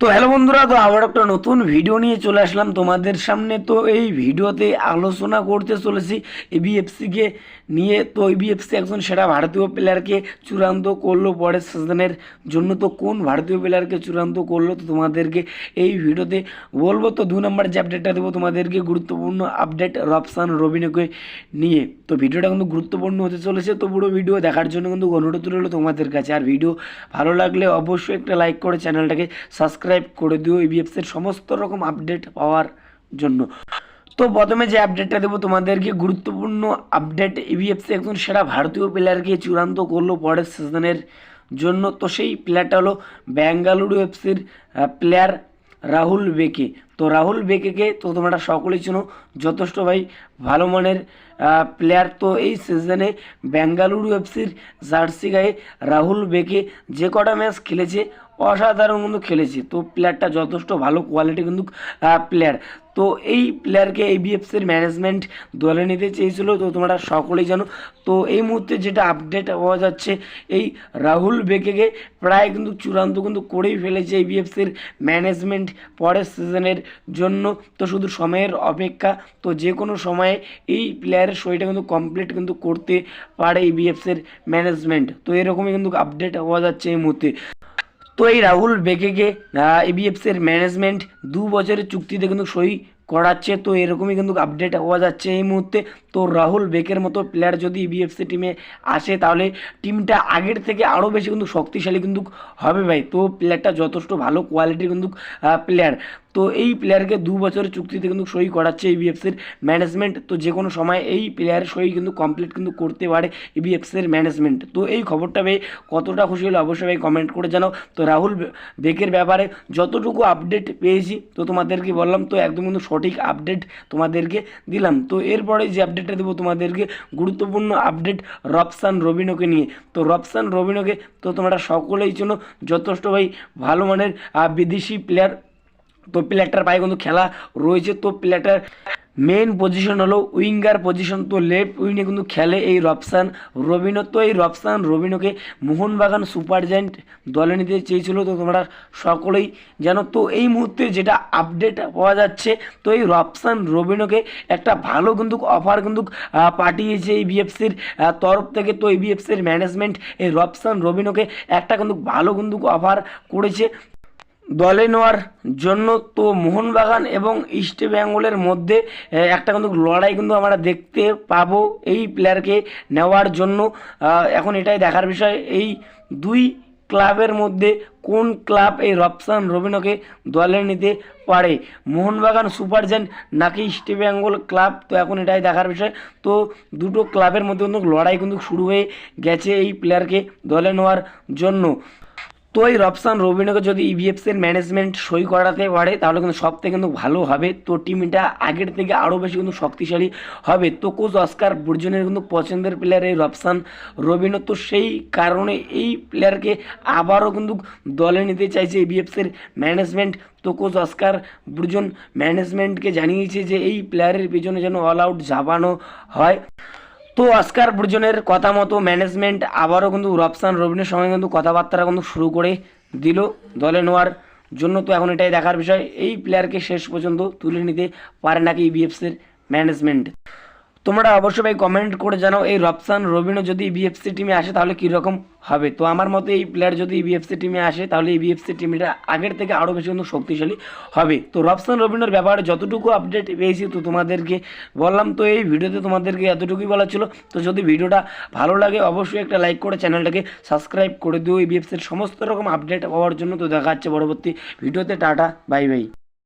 তো হ্যালো বন্ধুরা, তো আবার একটা নতুন ভিডিও নিয়ে চলে আসলাম। তোমাদের সামনে তো এই ভিডিওতে আলোচনা করতে চলেছি এবিএফসিকে নিয়ে। তো এবিএফসি একজন সেরা ভারতীয় প্লেয়ারকে চূড়ান্ত করল পরের সিজনের জন্য। তো কোন ভারতীয় প্লেয়ারকে চূড়ান্ত করল তো তোমাদেরকে এই ভিডিওতে বলব। তো দু নম্বর যে আপডেটটা দেবো তোমাদেরকে, গুরুত্বপূর্ণ আপডেট রবসান রবিনকে নিয়ে। তো ভিডিওটা কিন্তু গুরুত্বপূর্ণ হতে চলেছে। তো পুরো ভিডিও দেখার জন্য কিন্তু অনুরোধ রইল তোমাদের কাছে। আর ভিডিও ভালো লাগলে অবশ্যই একটা লাইক করে চ্যানেলটাকে সাবস্ক্রাইব করে দিও ইবিএফসির সমস্ত রকম আপডেট পাওয়ার জন্য। তো প্রথমে যে আপডেটটা দেবো তোমাদেরকে গুরুত্বপূর্ণ আপডেট ইবিএফসি একজন সেরা ভারতীয় প্লেয়ারকে চূড়ান্ত করল পরের সিজনের জন্য। তো সেই প্লেয়ারটা হলো বেঙ্গালুরু এফসির প্লেয়ার রাহুল বেকে। তো রাহুল বেকেকে তো তোমরা সকলেই চেনো, যথেষ্ট ভাই ভালো মানের প্লেয়ার তো এই সিজনে বেঙ্গালুরু এফসির জার্সি গায়ে রাহুল বেকে যে কটা ম্যাচ খেলেছে অসাধারণ কিন্তু খেলেছে। তো প্লেয়ারটা যথেষ্ট ভালো কোয়ালিটি কিন্তু প্লেয়ার তো এই প্লেয়ারকে এই বিএফসির ম্যানেজমেন্ট দলে নিতে চেয়েছিল। তো তোমরা সকলেই জানো। তো এই মুহূর্তে যেটা আপডেট পাওয়া যাচ্ছে, এই রাহুল বেকেকে প্রায় কিন্তু চূড়ান্ত কিন্তু করেই ফেলেছে এই বিএফসির ম্যানেজমেন্ট পরের সিজনের জন্য। তো শুধু সময়ের অপেক্ষা, তো যে কোনো সময়ে এই প্লেয়ারের সইটা কিন্তু কমপ্লিট কিন্তু করতে পারে এই বিএফসির ম্যানেজমেন্ট তো এরকমই কিন্তু আপডেট পাওয়া যাচ্ছে এই মুহূর্তে। তো এই রাহুল বেকেকে এবিএফসির ম্যানেজমেন্ট দু বছরের চুক্তিতে কিন্তু সই করাচ্ছে, তো এরকমই কিন্তু আপডেট হওয়া যাচ্ছে এই মুহূর্তে। তো রাহুল বেকের মতো প্লেয়ার যদি ইবিএফসি টিমে আসে, তাহলে টিমটা আগের থেকে আরও বেশি কিন্তু শক্তিশালী কিন্তু হবে ভাই। তো প্লেয়ারটা যথেষ্ট ভালো কোয়ালিটির কিন্তু প্লেয়ার তো এই প্লেয়ারকে দু বছরের চুক্তিতে কিন্তু সই করাচ্ছে ইবিএফসির ম্যানেজমেন্ট তো যে কোনো সময় এই প্লেয়ারের সই কিন্তু কমপ্লিট কিন্তু করতে পারে ইবিএফসির ম্যানেজমেন্ট তো এই খবরটা পেয়ে কতটা খুশি হলো অবশ্যই ভাই কমেন্ট করে জানাও। তো রাহুল বেকের ব্যাপারে যতটুকু আপডেট পেয়েছি, তো তোমাদেরকে বললাম, তো একদম কিন্তু সঠিক আপডেট তোমাদেরকে দিলাম। তো এরপরে যে আপডেটটা দেবো তোমাদেরকে, গুরুত্বপূর্ণ আপডেট রবসান রবিনোকে নিয়ে। তো রবসান রবিনোকে তো তোমরা সকলেই চেনো, যথেষ্ট ভাই ভালো মানের বিদেশি প্লেয়ার তো প্লেয়ারটার পায়ে কিন্তু খেলা রয়েছে। তো প্লেয়ারটার মেন পজিশন হলো উইঙ্গার পজিশন তো লেফট উইংয়ে কিন্তু খেলে এই রবসান রবিনো। তো এই রবসান রবিনোকে মোহনবাগান সুপার জায়েন্ট দলে নিতে চেয়েছিল। তো তোমরা সকলেই জানো। তো এই মুহূর্তে যেটা আপডেট পাওয়া যাচ্ছে, তো এই রবসান রবিনোকে একটা ভালো কিন্তু অফার কিন্তু পাঠিয়েছে এই বিএফসির তরফ থেকে। তো এই বিএফসির ম্যানেজমেন্ট এই রবসান রবিনোকে একটা কিন্তু ভালো কিন্তু অফার করেছে। দলে নেওয়ার জন্য তো মোহনবাগান এবং ইস্ট বেঙ্গলের মধ্যে একটা কিন্তু লড়াই কিন্তু আমরা দেখতে পাবো এই প্লেয়ারকে নেওয়ার জন্য। এখন এটাই দেখার বিষয়, এই দুই ক্লাবের মধ্যে কোন ক্লাব এই রবসান রবিনোকে দলে নিতে পারে? মোহনবাগান সুপার জায়েন্ট নাকি ইস্ট বেঙ্গল ক্লাব? তো এখন এটাই দেখার বিষয়। তো দুটো ক্লাবের মধ্যে কিন্তু লড়াই কিন্তু শুরু হয়ে গেছে এই প্লেয়ারকে দলে নেওয়ার জন্য। তো এই রবসান রবিনকে যদি ইভিএফসির ম্যানেজমেন্ট সই করাতে পারে, তাহলে কিন্তু সব থেকে কিন্তু ভালো হবে। তো টিমটা আগের থেকে আরও বেশি কিন্তু শক্তিশালী হবে। তো কোচ অস্কার বুর্জনের কিন্তু পছন্দের প্লেয়ার এই রবসান রবিনো তো সেই কারণে এই প্লেয়ারকে আবারও কিন্তু দলে নিতে চাইছে ইভিএফসির ম্যানেজমেন্ট তো কোচ অস্কার বুর্জন ম্যানেজমেন্টকে জানিয়েছে যে এই প্লেয়ারের পিছনে যেন অল আউট ঝাপানো হয়। তো অস্কার বুর্জনের কথা মতো ম্যানেজমেন্ট আবারও কিন্তু রবসান রবিনের সঙ্গে কিন্তু কথাবার্তা কিন্তু শুরু করে দিল দলে নেওয়ার জন্য। তো এখন এটাই দেখার বিষয়, এই প্লেয়ারকে শেষ পর্যন্ত তুলে নিতে পারে নাকি ইবিএফসির ম্যানেজমেন্ট তোমরা অবশ্যই ভাই কমেন্ট করে জানাও, এই রবসান রবিনো যদি বিএফসি টিমে আসে তাহলে কীরকম হবে? তো আমার মতে এই প্লেয়ার যদি বিএফসি টিমে আসে, তাহলে এই বিএফসি টিমটা আগের থেকে আরও বেশি কিন্তু শক্তিশালী হবে। তো রবসান রবিনোর ব্যাপারে যতটুকু আপডেট পেয়েছি তো তোমাদেরকে বললাম, তো এই ভিডিওতে তোমাদেরকে এতটুকুই বলা ছিল। তো যদি ভিডিওটা ভালো লাগে, অবশ্যই একটা লাইক করে চ্যানেলটাকে সাবস্ক্রাইব করে দিও। এই বিএফসির সমস্ত রকম আপডেট পাওয়ার জন্য তো দেখা যাচ্ছে পরবর্তী ভিডিওতে। Tata bye bye